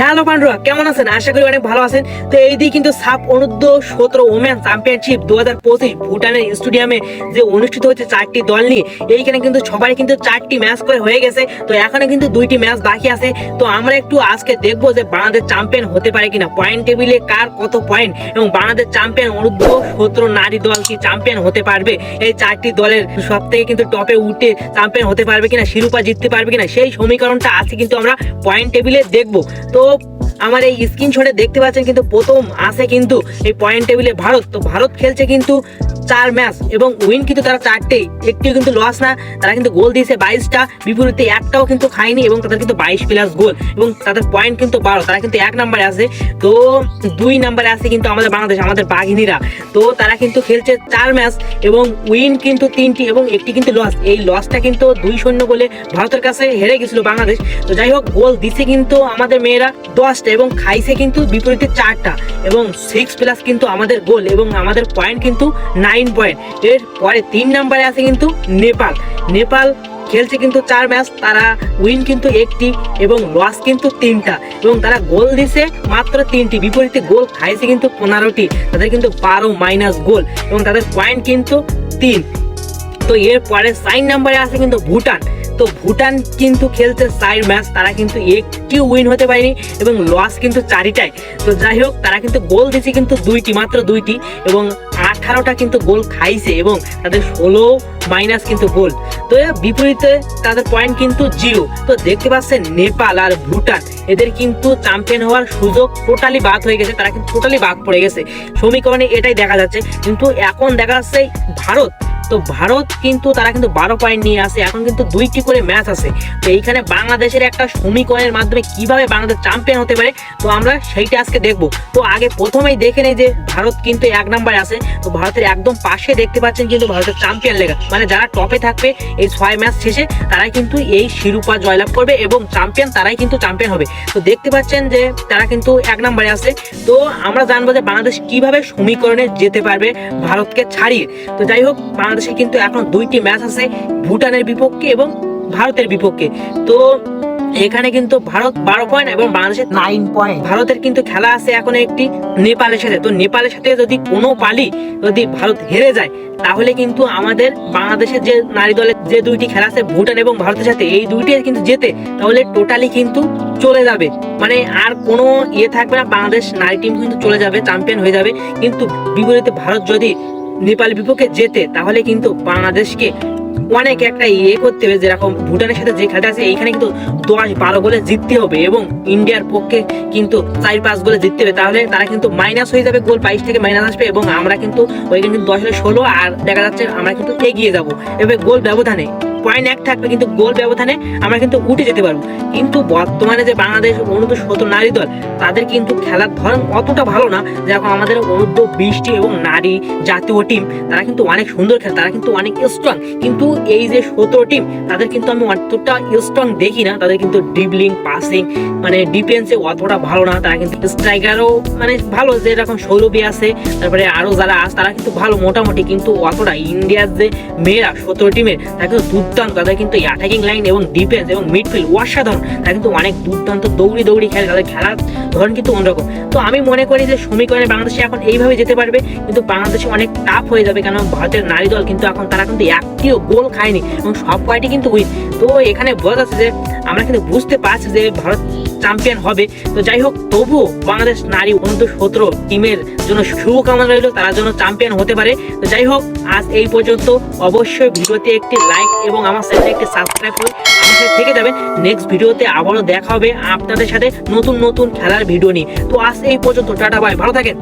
Hello পান্ডুরা, কেমন আছেন? আশা করি অনেক ভালো আছেন। তো এই দিয়ে কিন্তু সাপ অনূর্ধ্ব সতেরো ওমেন চ্যাম্পিয়নশিপ দু হাজার পঁচিশ ভুটানের স্টেডিয়ামে যে অনুষ্ঠিত হচ্ছে চারটি দল নিয়ে, এইখানে কিন্তু সবাই কিন্তু চারটি ম্যাচ করে হয়ে গেছে। তো এখনও কিন্তু দুইটি ম্যাচ বাকি আছে। তো আমরা একটু আজকে দেখব যে বাংলাদেশ চ্যাম্পিয়ন হতে পারে কিনা। পয়েন্ট টেবিলে কার কত পয়েন্ট এবং বাংলাদেশ চ্যাম্পিয়ন অনূর্ধ্ব সতেরো নারী দল কি চ্যাম্পিয়ন হতে পারবে? এই চারটি দলের সব থেকে কিন্তু টপে উঠে চ্যাম্পিয়ন হতে পারবে কিনা, শিরোপা জিততে পারবে কিনা, সেই সমীকরণটা আজকে কিন্তু আমরা পয়েন্ট টেবিলে দেখব। তো hope আমার এই স্ক্রিনশটে দেখতে পাচ্ছেন কিন্তু প্রথম আছে কিন্তু এই পয়েন্ট টেবিলে ভারত। তো ভারত খেলছে কিন্তু চার ম্যাচ এবং উইন কিন্তু তারা চারটেই। একটিও কিন্তু লস না, তারা কিন্তু গোল দিয়েছে বাইশটা, বিপরীতে একটাও কিন্তু খায়নি এবং তাদের কিন্তু বাইশ প্লাস গোল এবং তাদের পয়েন্ট কিন্তু বারো, তারা কিন্তু এক নম্বরে আছে। তো দুই নম্বরে আছে কিন্তু আমাদের বাংলাদেশ, আমাদের বাঘিনীরা। তো তারা কিন্তু খেলছে চার ম্যাচ এবং উইন কিন্তু তিনটি এবং একটি কিন্তু লস এই লসটা কিন্তু দুই শূন্য গোলে ভারতের কাছে হেরে গেছিল বাংলাদেশ। তো যাই হোক গোল দিছে কিন্তু আমাদের মেয়েরা দশটা এবং খাইছে কিন্তু বিপরীতে চারটা এবং সিক্স প্লাস কিন্তু আমাদের গোল এবং আমাদের পয়েন্ট কিন্তু নাইন পয়েন্ট এর পরে তিন নাম্বারে আছে কিন্তু নেপাল। নেপাল খেলছে কিন্তু চার ম্যাচ তারা উইন কিন্তু একটি এবং লস কিন্তু তিনটা। এবং তারা গোল দিছে মাত্র তিনটি, বিপরীতে গোল খাইছে কিন্তু পনেরোটি। তাদের কিন্তু বারো মাইনাস গোল এবং তাদের পয়েন্ট কিন্তু তিন। তো এর পরে সাইন নাম্বারে আছে কিন্তু ভুটান। তো ভুটান কিন্তু খেলছে চার ম্যাচ তারা কিন্তু একটি উইন হতে পারেনি এবং লস কিন্তু চারিটায়। তো যাই হোক, তারা কিন্তু গোল দিছে কিন্তু দুইটি, মাত্র দুইটি এবং আঠারোটা কিন্তু গোল খাইছে এবং তাদের ষোলো মাইনাস কিন্তু গোল তো বিপরীতে তাদের পয়েন্ট কিন্তু জিরো তো দেখতে পাচ্ছেন নেপাল আর ভুটান, এদের কিন্তু চ্যাম্পিয়ন হওয়ার সুযোগ টোটালি বাদ হয়ে গেছে, তারা কিন্তু টোটালি বাদ পড়ে গেছে। সমীকরণে এটাই দেখা যাচ্ছে, কিন্তু এখন দেখা যাচ্ছে ভারত তো ভারত কিন্তু তারা কিন্তু বারো পয়েন্ট নিয়ে আসে, এখন কিন্তু দুইটি করে ম্যাচ আছে। তো এইখানে বাংলাদেশের একটা সমীকরণের মাধ্যমে কীভাবে বাংলাদেশ চ্যাম্পিয়ন হতে পারে, তো আমরা সেইটা আজকে দেখব। তো আগে প্রথমেই দেখে নেই যে ভারত কিন্তু এক নম্বরে আছে, তো ভারতের একদম পাশে দেখতে পাচ্ছেন কিন্তু ভারতের চ্যাম্পিয়ন লেখা। মানে যারা টপে থাকবে এই ছয় ম্যাচ শেষে, তারাই কিন্তু এই শিরোপা জয়লাভ করবে এবং চ্যাম্পিয়ন তারাই কিন্তু চ্যাম্পিয়ন হবে। তো দেখতে পাচ্ছেন যে তারা কিন্তু এক নম্বরে আছে। তো আমরা জানব যে বাংলাদেশ কীভাবে সমীকরণে যেতে পারবে ভারতকে ছাড়িয়ে। তো যাই হোক বাংলাদেশে কিন্তু এখন দুইটি ম্যাচ আছে ভুটানের বিপক্ষে এবং ভারতের বিপক্ষে। তো এখানে কিন্তু ভারত বারো পয়েন্ট এবং বাংলাদেশের নাইন পয়েন্ট ভারতের কিন্তু খেলা আছে এখন একটি নেপালের সাথে। তো নেপালের সাথে যদি কোনো পালি যদি ভারত হেরে যায় তাহলে কিন্তু আমাদের বাংলাদেশের যে নারী দলের যে দুইটি খেলা আছে ভুটান এবং ভারতের সাথে এই দুইটি কিন্তু যেতে তাহলে টোটালি কিন্তু চলে যাবে। মানে আর কোনো ইয়ে থাকবে না বাংলাদেশ নারী টিম কিন্তু চলে যাবে চ্যাম্পিয়ন হয়ে যাবে। কিন্তু বিপরীতে ভারত যদি নেপাল বিপক্ষে যেতে তাহলে কিন্তু বাংলাদেশকে অনেক একটা ইয়ে করতে হবে, যেরকম ভুটানের সাথে যে খেলাটা আছে, এইখানে কিন্তু দশ বারো গোলে জিততে হবে এবং ইন্ডিয়ার পক্ষে কিন্তু চার পাঁচ গোলে জিততে হবে। তাহলে তারা কিন্তু মাইনাস হয়ে যাবে, গোল বাইশ থেকে মাইনাস আসবে এবং আমরা কিন্তু ওইখানে কিন্তু দশ ষোলো, আর দেখা যাচ্ছে আমরা কিন্তু এগিয়ে যাব। এবার গোল ব্যবধানে পয়েন্ট এক থাকবে কিন্তু গোল ব্যবধানে আমরা কিন্তু উঠে যেতে পারব। কিন্তু বর্তমানে যে বাংলাদেশ অনুর্ধ সতেরো নারী দল, তাদের কিন্তু খেলার ধরন অতটা ভালো না। যেরকম আমাদের অনুর্ধ বৃষ্টি এবং নারী জাতীয় টিম তারা কিন্তু অনেক সুন্দর খেলে, তারা কিন্তু অনেক স্ট্রং কিন্তু এই যে সতেরো টিম তাদের কিন্তু আমি অতটা স্ট্রং দেখি না, তাদের কিন্তু ড্রিবলিং পাসিং মানে ডিফেন্সে অতটা ভালো না, তারা কিন্তু স্ট্রাইকারও মানে ভালো, যেরকম সৌরভী আছে, তারপরে আরও যারা আছে, তারা কিন্তু ভালো মোটামুটি, কিন্তু অতটা ইন্ডিয়ার যে মেয়েরা সতেরো টিমের তারা কিন্তু দুর্দান্ত, তাদের কিন্তু অ্যাটাকিং লাইন এবং ডিফেন্স এবং মিডফিল্ড অসাধারণ, তারা কিন্তু অনেক দুর্দান্ত দৌড়ি দৌড়ি খেলে, তাদের খেলার ধরন কিন্তু অন্যরকম। তো আমি মনে করি যে সমীকরণে বাংলাদেশে এখন এইভাবে যেতে পারবে, কিন্তু বাংলাদেশে অনেক টাফ হয়ে যাবে কারণ ভারতের নারী দল কিন্তু এখন তারা কিন্তু একটিও গোল খায়নি এবং সব কয়টি কিন্তু উইন তো এখানে বোঝা যাচ্ছে যে আমরা কিন্তু বুঝতে পারছি যে ভারত চ্যাম্পিয়ন হবে। তো যাই হোক, তবুও বাংলাদেশ নারী অনূর্ধ্ব সতেরো টিমের জন্য শুভকামনা রইল, তারা যেন চ্যাম্পিয়ন হতে পারে। তো যাই হোক, আজ এই পর্যন্ত। অবশ্যই ভিডিওতে একটি লাইক এবং আমার চ্যানেলে একটি সাবস্ক্রাইব করে আমার সাথে থেকে যাবেন। নেক্সট ভিডিওতে আবারও দেখা হবে আপনাদের সাথে নতুন নতুন খেলার ভিডিও নিয়ে। তো আজ এই পর্যন্ত, টাটা বাই ভালো থাকেন।